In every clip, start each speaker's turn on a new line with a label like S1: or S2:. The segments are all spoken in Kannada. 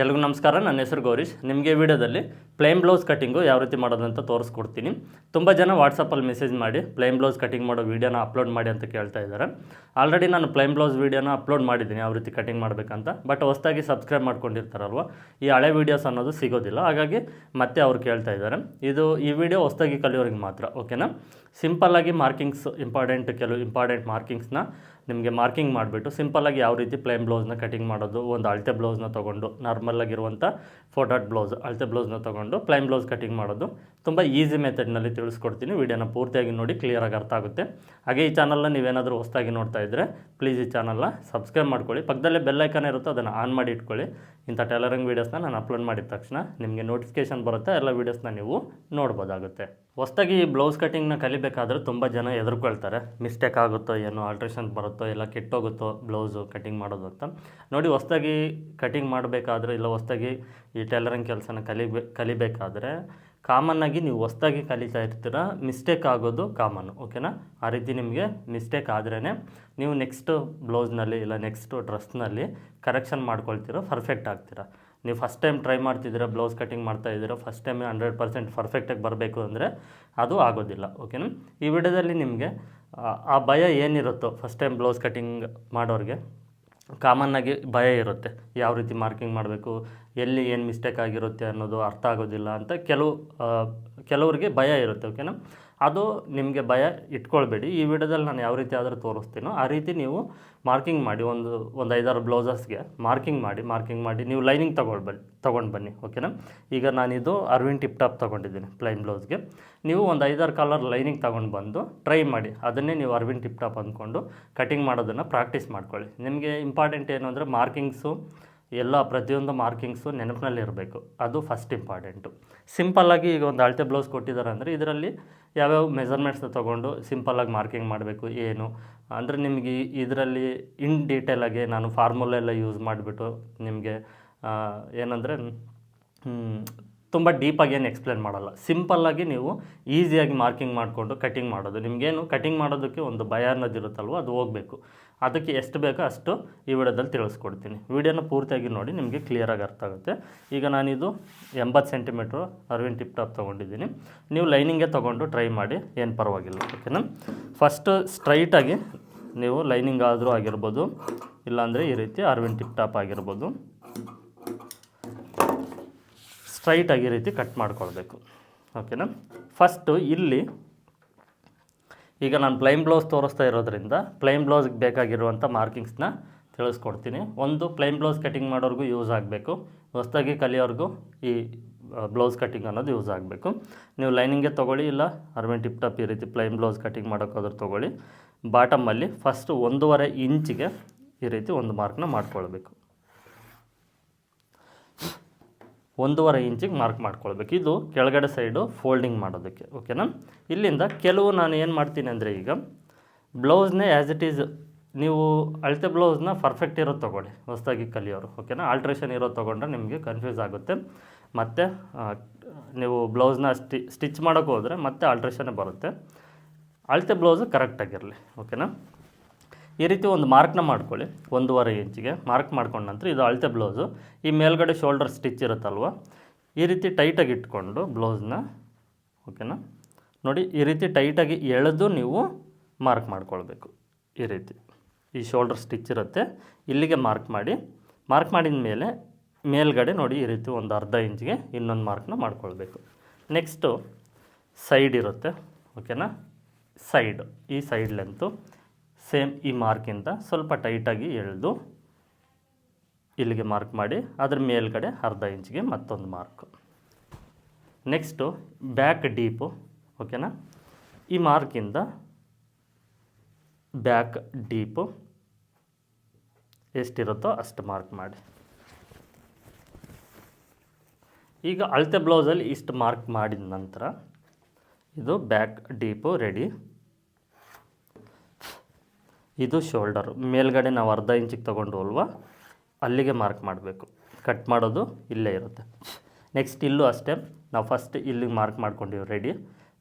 S1: ಎಲ್ರಿಗೂ ನಮಸ್ಕಾರ, ನನ್ನ ಹೆಸರು ಗೌರೀಶ್. ನಿಮಗೆ ವಿಡಿಯೋದಲ್ಲಿ ಪ್ಲೇನ್ ಬ್ಲೌಸ್ ಕಟ್ಟಿಂಗು ಯಾವ ರೀತಿ ಮಾಡೋದು ಅಂತ ತೋರಿಸ್ಕೊಡ್ತೀನಿ. ತುಂಬ ಜನ ವಾಟ್ಸಪ್ಪಲ್ಲಿ ಮೆಸೇಜ್ ಮಾಡಿ ಪ್ಲೇನ್ ಬ್ಲೌಸ್ ಕಟಿಂಗ್ ಮಾಡೋ ವೀಡಿಯೋನ ಅಪ್ಲೋಡ್ ಮಾಡಿ ಅಂತ ಕೇಳ್ತಾ ಇದ್ದಾರೆ. ಆಲ್ರೆಡಿ ನಾನು ಪ್ಲೇನ್ ಬ್ಲೌಸ್ ವೀಡಿಯೋನ ಅಪ್ಲೋಡ್ ಮಾಡಿದ್ದೀನಿ ಯಾವ ರೀತಿ ಕಟಿಂಗ್ ಮಾಡಬೇಕಂತ. ಬಟ್ ಹೊಸ್ದಾಗಿ ಸಬ್ಸ್ಕ್ರೈಬ್ ಮಾಡ್ಕೊಂಡಿರ್ತಾರಲ್ವ, ಈ ಹಳೆ ವೀಡಿಯೋಸ್ ಅನ್ನೋದು ಸಿಗೋದಿಲ್ಲ. ಹಾಗಾಗಿ ಮತ್ತೆ ಅವ್ರು ಕೇಳ್ತಾ ಇದ್ದಾರೆ. ಇದು ಈ ವಿಡಿಯೋ ಹೊಸ್ದಾಗಿ ಕಲಿಯೋರಿಗೆ ಮಾತ್ರ ಓಕೆನಾ ಸಿಂಪಲ್ಲಾಗಿ ಮಾರ್ಕಿಂಗ್ಸ್ ಇಂಪಾರ್ಟೆಂಟ್ ಕೆಲವು ಇಂಪಾರ್ಟೆಂಟ್ ಮಾರ್ಕಿಂಗ್ಸ್ನ ನಿಮಗೆ ಮಾರ್ಕಿಂಗ್ ಮಾಡಿಬಿಟ್ಟು ಸಿಂಪಲ್ಲಾಗಿ ಯಾವ ರೀತಿ ಪ್ಲೇನ್ ಬ್ಲೌಸ್ನ ಕಟಿಂಗ್ ಮಾಡೋದು, ಒಂದು ಅಳತೆ ಬ್ಲೌಸ್ನ ತೊಗೊಂಡು ನಾರ್ಮಲಾಗಿರುವಂಥ ಫೋಟಾಟ್ ಬ್ಲೌಸ್, ಅಳತೆ ಬ್ಲೌಸ್ನ ತೊಗೊಂಡು ಪ್ಲೈನ್ ಬ್ಲೌಸ್ ಕಟಿಂಗ್ ಮಾಡೋದು. ತುಂಬ ಈಸಿ ಮೆಥಡ್ನಲ್ಲಿ ತಿಳಿಸ್ಕೊಡ್ತೀನಿ, ವಿಡಿಯೋನ ಪೂರ್ತಿಯಾಗಿ ನೋಡಿ ಕ್ಲಿಯರಾಗಿ ಅರ್ಥ ಆಗುತ್ತೆ. ಹಾಗೆ ಈ ಚಾನಲ್ನ ನೀವೇನಾದರೂ ಹೊಸದಾಗಿ ನೋಡ್ತಾ ಇದ್ದರೆ ಪ್ಲೀಸ್ ಈ ಚಾನಲ್ನ ಸಬ್ಸ್ಕ್ರೈಬ್ ಮಾಡ್ಕೊಳ್ಳಿ, ಪಕ್ಕದಲ್ಲೇ ಬೆಲ್ ಐಕಾನ್ ಇರುತ್ತೆ ಅದನ್ನು ಆನ್ ಮಾಡಿ ಇಟ್ಕೊಳ್ಳಿ. ಇಂಥ ಟೈಲರಿಂಗ್ ವೀಡಿಯೋಸ್ನ ನಾನು ಅಪ್ಲೋಡ್ ಮಾಡಿದ ತಕ್ಷಣ ನಿಮಗೆ ನೋಟಿಫಿಕೇಷನ್ ಬರುತ್ತೆ, ಎಲ್ಲ ವೀಡಿಯೋಸ್ನ ನೀವು ನೋಡ್ಬೋದಾಗುತ್ತೆ. ಹೊಸ್ದಾಗಿ ಬ್ಲೌಸ್ ಕಟಿಂಗ್ನ ಕಲಿಬೇಕಾದ್ರೆ ತುಂಬ ಜನ ಎದುರ್ಕೊಳ್ತಾರೆ. ಮಿಸ್ಟೇಕ್ ಆಗುತ್ತೋ ಏನೋ ಆಲ್ಟ್ರೇಷನ್ ಬರುತ್ತೋ ಇಲ್ಲ ಕೆಟ್ಟೋಗುತ್ತೋ ಬ್ಲೌಸು ಕಟ್ಟಿಂಗ್ ಮಾಡೋದು ಅಂತ. ನೋಡಿ, ಹೊಸ್ದಾಗಿ ಕಟ್ಟಿಂಗ್ ಮಾಡಬೇಕಾದ್ರೆ ಇಲ್ಲ ಹೊಸ್ದಾಗಿ ಈ ಟೈಲರಿಂಗ್ ಕೆಲಸನ ಕಲಿಬೇ ಕಲಿಬೇಕಾದ್ರೆ ಕಾಮನ್ನಾಗಿ ನೀವು ಹೊಸ್ದಾಗಿ ಕಲಿತಾ ಇರ್ತೀರ, ಮಿಸ್ಟೇಕ್ ಆಗೋದು ಕಾಮನ್ನು ಓಕೆನಾ ಆ ರೀತಿ ನಿಮಗೆ ಮಿಸ್ಟೇಕ್ ಆದ್ರೇ ನೀವು ನೆಕ್ಸ್ಟ್ ಬ್ಲೌಸ್ನಲ್ಲಿ ಇಲ್ಲ ನೆಕ್ಸ್ಟು ಡ್ರೆಸ್ನಲ್ಲಿ ಕರೆಕ್ಷನ್ ಮಾಡ್ಕೊಳ್ತೀರೋ ಪರ್ಫೆಕ್ಟ್ ಆಗ್ತೀರಾ. ನೀವು ಫಸ್ಟ್ ಟೈಮ್ ಟ್ರೈ ಮಾಡ್ತಿದ್ದೀರ ಬ್ಲೌಸ್ ಕಟ್ಟಿಂಗ್ ಮಾಡ್ತಾ ಇದ್ದೀರ ಫಸ್ಟ್ ಟೈಮ್ ಹಂಡ್ರೆಡ್ ಪರ್ಸೆಂಟ್ ಪರ್ಫೆಕ್ಟಾಗಿ ಬರಬೇಕು ಅಂದರೆ ಅದು ಆಗೋದಿಲ್ಲ ಓಕೆನಾ ಈ ವಿಡಿಯೋದಲ್ಲಿ ನಿಮಗೆ, ಆ- ಭಯ ಏನಿರುತ್ತೋ ಫಸ್ಟ್ ಟೈಮ್ ಬ್ಲೌಸ್ ಕಟಿಂಗ್ ಮಾಡೋರಿಗೆ ಕಾಮನ್ನಾಗಿ ಭಯ ಇರುತ್ತೆ, ಯಾವ ರೀತಿ ಮಾರ್ಕಿಂಗ್ ಮಾಡಬೇಕು, ಎಲ್ಲಿ ಏನು ಮಿಸ್ಟೇಕ್ ಆಗಿರುತ್ತೆ ಅನ್ನೋದು ಅರ್ಥ ಆಗೋದಿಲ್ಲ ಅಂತ ಕೆಲವು ಕೆಲವ್ರಿಗೆ ಭಯ ಇರುತ್ತೆ ಓಕೆನಾ ಅದು ನಿಮಗೆ ಭಯ ಇಟ್ಕೊಳ್ಬೇಡಿ. ಈ ವಿಡಿಯೋದಲ್ಲಿ ನಾನು ಯಾವ ರೀತಿ ಆದರೂ ತೋರಿಸ್ತೀನೋ ಆ ರೀತಿ ನೀವು ಮಾರ್ಕಿಂಗ್ ಮಾಡಿ, ಒಂದು ಒಂದು ಐದಾರು ಬ್ಲೌಸಸ್ಗೆ ಮಾರ್ಕಿಂಗ್ ಮಾಡಿ ಮಾರ್ಕಿಂಗ್ ಮಾಡಿ ನೀವು ಲೈನಿಂಗ್ ತಗೊಳ್ ಬನ್ನಿ ತೊಗೊಂಡು ಬನ್ನಿ, ಓಕೆನಾ? ಈಗ ನಾನಿದು ಅರವಿಂದ್ ಟಿಪ್ ಟಾಪ್ ತೊಗೊಂಡಿದ್ದೀನಿ ಪ್ಲೈನ್ ಬ್ಲೌಸ್ಗೆ. ನೀವು ಒಂದು ಐದಾರು ಕಲರ್ ಲೈನಿಂಗ್ ತೊಗೊಂಡು ಬಂದು ಟ್ರೈ ಮಾಡಿ, ಅದನ್ನೇ ನೀವು ಅರವಿಂದ್ ಟಿಪ್ ಟಾಪ್ ಅಂದ್ಕೊಂಡು ಕಟಿಂಗ್ ಮಾಡೋದನ್ನು ಪ್ರಾಕ್ಟೀಸ್ ಮಾಡ್ಕೊಳ್ಳಿ. ನಿಮಗೆ ಇಂಪಾರ್ಟೆಂಟ್ ಏನು ಅಂದರೆ ಮಾರ್ಕಿಂಗ್ಸು ಎಲ್ಲ ಪ್ರತಿಯೊಂದು ಮಾರ್ಕಿಂಗ್ಸು ನೆನಪಿನಲ್ಲಿ ಇರಬೇಕು. ಅದು ಫಸ್ಟ್ ಇಂಪಾರ್ಟೆಂಟು ಸಿಂಪಲ್ಲಾಗಿ ಈಗ ಒಂದು ಅಳತೆ ಬ್ಲೌಸ್ ಕೊಟ್ಟಿದ್ದಾರೆ ಅಂದರೆ ಇದರಲ್ಲಿ ಯಾವ್ಯಾವ ಮೆಜರ್ಮೆಂಟ್ಸ್ನ ತೊಗೊಂಡು ಸಿಂಪಲ್ಲಾಗಿ ಮಾರ್ಕಿಂಗ್ ಮಾಡಬೇಕು, ಏನು? ಅಂದರೆ ನಿಮಗೆ ಇದರಲ್ಲಿ ಇನ್ ಡೀಟೇಲಾಗಿ ನಾನು ಫಾರ್ಮುಲಾ ಎಲ್ಲ ಯೂಸ್ ಮಾಡಿಬಿಟ್ಟು ನಿಮಗೆ ಏನಂದರೆ ತುಂಬ ಡೀಪಾಗಿ ಏನು ಎಕ್ಸ್ಪ್ಲೇನ್ ಮಾಡಲ್ಲ. ಸಿಂಪಲ್ಲಾಗಿ ನೀವು ಈಸಿಯಾಗಿ ಮಾರ್ಕಿಂಗ್ ಮಾಡಿಕೊಂಡು ಕಟಿಂಗ್ ಮಾಡೋದು. ನಿಮಗೇನು ಕಟಿಂಗ್ ಮಾಡೋದಕ್ಕೆ ಒಂದು ಭಯ ಅನ್ನೋದಿರುತ್ತಲ್ವ ಅದು ಹೋಗಬೇಕು. ಅದಕ್ಕೆ ಎಷ್ಟು ಬೇಕೋ ಅಷ್ಟು ಈ ವಿಡಿಯೋದಲ್ಲಿ ತಿಳಿಸ್ಕೊಡ್ತೀನಿ. ವಿಡಿಯೋನ ಪೂರ್ತಿಯಾಗಿ ನೋಡಿ ನಿಮಗೆ ಕ್ಲಿಯರಾಗಿ ಅರ್ಥ ಆಗುತ್ತೆ. ಈಗ ನಾನಿದು ಎಂಬತ್ತು ಸೆಂಟಿಮೀಟ್ರು ಅರವಿಂದ್ ಟಿಪ್ ಟಾಪ್ ತೊಗೊಂಡಿದ್ದೀನಿ. ನೀವು ಲೈನಿಂಗೇ ತೊಗೊಂಡು ಟ್ರೈ ಮಾಡಿ, ಏನು ಪರವಾಗಿಲ್ಲ. ಓಕೆನಾ ಫಸ್ಟು ಸ್ಟ್ರೈಟಾಗಿ ನೀವು ಲೈನಿಂಗ್ ಆದರೂ ಆಗಿರ್ಬೋದು, ಇಲ್ಲಾಂದರೆ ಈ ರೀತಿ ಅರವಿಂದ್ ಟಿಪ್ ಟಾಪ್ ಆಗಿರ್ಬೋದು. ಸ್ಟ್ರೈಟಾಗಿ ರೀತಿ ಕಟ್ ಮಾಡ್ಕೊಳ್ಬೇಕು. ಓಕೆನಾ? ಫಸ್ಟು ಇಲ್ಲಿ ಈಗ ನಾನು ಪ್ಲೈನ್ ಬ್ಲೌಸ್ ತೋರಿಸ್ತಾ ಇರೋದ್ರಿಂದ ಪ್ಲೈನ್ ಬ್ಲೌಸ್ಗೆ ಬೇಕಾಗಿರುವಂಥ ಮಾರ್ಕಿಂಗ್ಸ್ನ ತಿಳಿಸ್ಕೊಡ್ತೀನಿ. ಒಂದು ಪ್ಲೈನ್ ಬ್ಲೌಸ್ ಕಟಿಂಗ್ ಮಾಡೋರ್ಗೂ ಯೂಸ್ ಆಗಬೇಕು. ಹೊಸ್ದಾಗಿ ಕಲಿಯೋರ್ಗೂ ಈ ಬ್ಲೌಸ್ ಕಟಿಂಗ್ ಅನ್ನೋದು ಯೂಸ್ ಆಗಬೇಕು. ನೀವು ಲೈನಿಂಗೆ ತೊಗೊಳ್ಳಿ, ಇಲ್ಲ ಅರ್ವೆನ್ ಟಿಪ್ ಟಾಪ್ ಈ ರೀತಿ ಪ್ಲೈನ್ ಬ್ಲೌಸ್ ಕಟಿಂಗ್ ಮಾಡೋಕ್ಕಾದ್ರೂ ತೊಗೊಳ್ಳಿ. ಬಾಟಮಲ್ಲಿ ಫಸ್ಟು ಒಂದೂವರೆ ಇಂಚಿಗೆ ಈ ರೀತಿ ಒಂದು ಮಾರ್ಕ್ನ ಮಾಡ್ಕೊಳ್ಬೇಕು. ಒಂದೂವರೆ ಇಂಚಿಗೆ ಮಾರ್ಕ್ ಮಾಡ್ಕೊಳ್ಬೇಕು. ಇದು ಕೆಳಗಡೆ ಸೈಡು ಫೋಲ್ಡಿಂಗ್ ಮಾಡೋದಕ್ಕೆ ಓಕೆನಾ ಇಲ್ಲಿಂದ ಕೆಲವು ನಾನು ಏನು ಮಾಡ್ತೀನಿ ಅಂದರೆ ಈಗ ಬ್ಲೌಸ್ನೇ ಆ್ಯಸ್ ಇಟ್ ಈಸ್ ನೀವು ಅಳತೆ ಬ್ಲೌಸ್ನ ಪರ್ಫೆಕ್ಟ್ ಇರೋದು ತೊಗೊಳ್ಳಿ, ಹೊಸದಾಗಿ ಕಲಿಯೋರು ಓಕೆನಾ ಆಲ್ಟ್ರೇಷನ್ ಇರೋದು ತೊಗೊಂಡ್ರೆ ನಿಮಗೆ ಕನ್ಫ್ಯೂಸ್ ಆಗುತ್ತೆ. ಮತ್ತು ನೀವು ಬ್ಲೌಸ್ನ ಸ್ಟಿ ಸ್ಟಿಚ್ ಮಾಡೋಕ್ಕೆ ಹೋದರೆ ಮತ್ತೆ ಆಲ್ಟ್ರೇಷನ್ನೇ ಬರುತ್ತೆ. ಅಳತೆ ಬ್ಲೌಸು ಕರೆಕ್ಟಾಗಿರಲಿ ಓಕೆನಾ ಈ ರೀತಿ ಒಂದು ಮಾರ್ಕ್ನ ಮಾಡ್ಕೊಳ್ಳಿ. ಒಂದೂವರೆ ಇಂಚಿಗೆ ಮಾರ್ಕ್ ಮಾಡ್ಕೊಂಡ ನಂತರ ಇದು ಅಳತೆ ಬ್ಲೌಸು ಈ ಮೇಲ್ಗಡೆ ಶೋಲ್ಡರ್ ಸ್ಟಿಚ್ ಇರುತ್ತಲ್ವ? ಈ ರೀತಿ ಟೈಟಾಗಿ ಇಟ್ಕೊಂಡು ಬ್ಲೌಸ್ನ ಓಕೆನಾ ನೋಡಿ, ಈ ರೀತಿ ಟೈಟಾಗಿ ಎಳೆದು ನೀವು ಮಾರ್ಕ್ ಮಾಡ್ಕೊಳ್ಬೇಕು. ಈ ರೀತಿ. ಈ ಶೋಲ್ಡರ್ ಸ್ಟಿಚ್ ಇರುತ್ತೆ. ಇಲ್ಲಿಗೆ ಮಾರ್ಕ್ ಮಾಡಿ. ಮಾರ್ಕ್ ಮಾಡಿದ ಮೇಲೆ ಮೇಲ್ಗಡೆ ನೋಡಿ, ಈ ರೀತಿ ಒಂದು ಅರ್ಧ ಇಂಚಿಗೆ ಇನ್ನೊಂದು ಮಾರ್ಕ್ನ ಮಾಡ್ಕೊಳ್ಬೇಕು. ನೆಕ್ಸ್ಟು ಸೈಡ್ ಇರುತ್ತೆ ಓಕೆನಾ ಸೈಡ್ ಈ ಸೈಡ್ ಲೆಂತು ಸೇಮ್ ಈ ಮಾರ್ಕಿಂದ ಸ್ವಲ್ಪ ಟೈಟಾಗಿ ಎಳೆದು ಇಲ್ಲಿಗೆ ಮಾರ್ಕ್ ಮಾಡಿ ಅದರ ಮೇಲ್ಗಡೆ ಅರ್ಧ ಇಂಚಿಗೆ ಮತ್ತೊಂದು ಮಾರ್ಕ್ ನೆಕ್ಸ್ಟು ಬ್ಯಾಕ್ ಡೀಪು ಓಕೆನಾ ಈ ಮಾರ್ಕಿಂದ ಬ್ಯಾಕ್ ಡೀಪು ಎಷ್ಟಿರುತ್ತೋ ಅಷ್ಟು ಮಾರ್ಕ್ ಮಾಡಿ. ಈಗ ಅಳತೆ ಬ್ಲೌಸಲ್ಲಿ ಇಷ್ಟು ಮಾರ್ಕ್ ಮಾಡಿದ ನಂತರ ಇದು ಬ್ಯಾಕ್ ಡೀಪು ರೆಡಿ ಇದು ಶೋಲ್ಡರ್. ಮೇಲ್ಗಡೆ ನಾವು ಅರ್ಧ ಇಂಚಿಗೆ ತೊಗೊಂಡು ಅಲ್ವಾ? ಅಲ್ಲಿಗೆ ಮಾರ್ಕ್ ಮಾಡಬೇಕು. ಕಟ್ ಮಾಡೋದು ಇಲ್ಲೇ ಇರುತ್ತೆ. ನೆಕ್ಸ್ಟ್ ಇಲ್ಲೂ ಅಷ್ಟೇ. ನಾವು ಫಸ್ಟ್ ಇಲ್ಲಿಗೆ ಮಾರ್ಕ್ ಮಾಡ್ಕೊಂಡಿವಿ ರೆಡಿ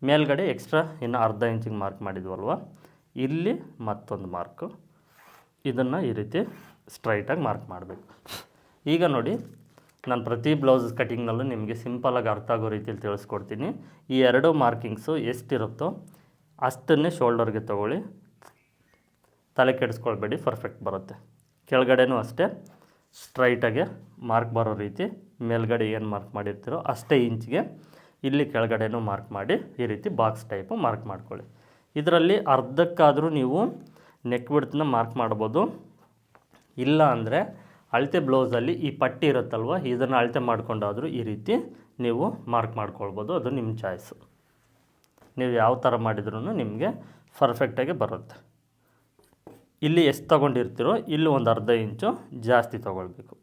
S1: ಮೇಲ್ಗಡೆ ಎಕ್ಸ್ಟ್ರಾ ಇನ್ನು ಅರ್ಧ ಇಂಚಿಗೆ ಮಾರ್ಕ್ ಮಾಡಿದ್ವಲ್ವ ಇಲ್ಲಿ ಮತ್ತೊಂದು ಮಾರ್ಕು ಇದನ್ನು ಈ ರೀತಿ ಸ್ಟ್ರೈಟಾಗಿ ಮಾರ್ಕ್ ಮಾಡಬೇಕು. ಈಗ ನೋಡಿ, ನಾನು ಪ್ರತಿ ಬ್ಲೌಸ್ ಕಟಿಂಗ್ನಲ್ಲೂ ನಿಮಗೆ ಸಿಂಪಲಾಗಿ ಅರ್ಥ ಆಗೋ ರೀತಿಯಲ್ಲಿ ತಿಳಿಸ್ಕೊಡ್ತೀನಿ. ಈ ಎರಡು ಮಾರ್ಕಿಂಗ್ಸು ಎಷ್ಟಿರುತ್ತೋ ಅಷ್ಟನ್ನೇ ಶೋಲ್ಡರ್ಗೆ ತೊಗೊಳ್ಳಿ. ತಲೆ ಕೆಡಿಸ್ಕೊಳ್ಬೇಡಿ ಪರ್ಫೆಕ್ಟ್ ಬರುತ್ತೆ. ಕೆಳಗಡೆನೂ ಅಷ್ಟೇ ಸ್ಟ್ರೈಟಾಗೆ ಮಾರ್ಕ್ ಬರೋ ರೀತಿ, ಮೇಲ್ಗಡೆ ಏನು ಮಾರ್ಕ್ ಮಾಡಿರ್ತೀರೋ ಅಷ್ಟೇ ಇಂಚ್ಗೆ ಇಲ್ಲಿ ಕೆಳಗಡೆನೂ ಮಾರ್ಕ್ ಮಾಡಿ, ಈ ರೀತಿ ಬಾಕ್ಸ್ ಟೈಪು ಮಾರ್ಕ್ ಮಾಡ್ಕೊಳ್ಳಿ. ಇದರಲ್ಲಿ ಅರ್ಧಕ್ಕಾದರೂ ನೀವು ನೆಕ್ ಬಿಡ್ತನ್ನ ಮಾರ್ಕ್ ಮಾಡ್ಬೋದು. ಇಲ್ಲ ಅಂದರೆ ಅಳತೆ ಬ್ಲೌಸಲ್ಲಿ ಈ ಪಟ್ಟಿ ಇರುತ್ತಲ್ವ, ಇದನ್ನು ಅಳತೆ ಮಾಡ್ಕೊಂಡಾದರೂ ಈ ರೀತಿ ನೀವು ಮಾರ್ಕ್ ಮಾಡ್ಕೊಳ್ಬೋದು, ಅದು ನಿಮ್ಮ ಚಾಯ್ಸು ನೀವು ಯಾವ ಥರ ಮಾಡಿದ್ರೂ ನಿಮಗೆ ಪರ್ಫೆಕ್ಟಾಗಿ ಬರುತ್ತೆ. ಇಲ್ಲಿ ಎಷ್ಟು ತೊಗೊಂಡಿರ್ತೀರೋ ಇಲ್ಲಿ ಒಂದು ಅರ್ಧ ಇಂಚು ಜಾಸ್ತಿ ತೊಗೊಳ್ಬೇಕು.